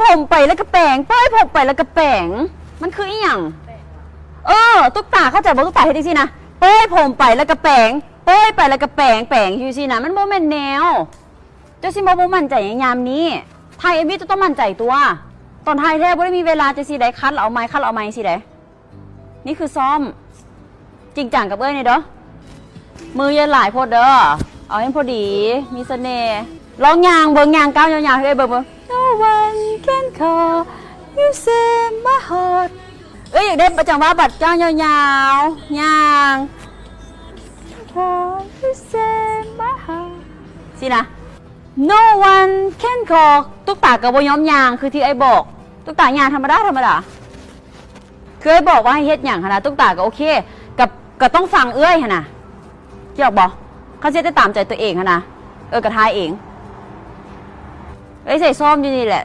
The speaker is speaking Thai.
ผมไปแล้วก็แปลงป้อยผมไปแล้วก็แปลงมันคืออีหยังเออ ตุ๊กตาเข้าใจบ่ตุ๊กตาเฮ็ดจังซี่นะเป้ยผมไปแล้วก็แปลงเป้ยไปแล้วก็แปลงแปลงอยู่ซี่นะมันบ่แม่นแนวเจ้าสิบ่บ่มั่นใจอย่างยามนี้ไทยเอ็มวีจะต้องมั่นใจตัว ตอนไทยแท้บ่ได้มีเวลาจะสิไดคัดแล้วเอาไม้คัดแล้วเอาไม้สิไดนี่คือซ้อม จริงจังกับเอ้ยนี่เด้อมือเย็นหลายโพดเด้อเอาให้พอดี มีเสน่ห์ร้องยางเบิ่งยางก้าวยาวๆให้เอ้ยเบิ่งเบิ่ง can call you say my heart เอ้ยอยากได้ประจังว่าบัตรก้าวยาวๆยาง call you say my heart สินะ No one can call ตุ๊กตากับวย้อมยางคือที่ไอ้บอก ตุ๊กตายางธรรมดาธรรมดาเคยบอกว่าให้เฮ็ดอย่างหนนะตุ๊กตาก็โอเค กับก็ต้องฟังเอื้อยหนนะเกี่ยวบอกเขาจะได้ตามใจตัวเองหนนะเออกระทายเองเอ้ใส่ซ้อมอยู่นี่แหละ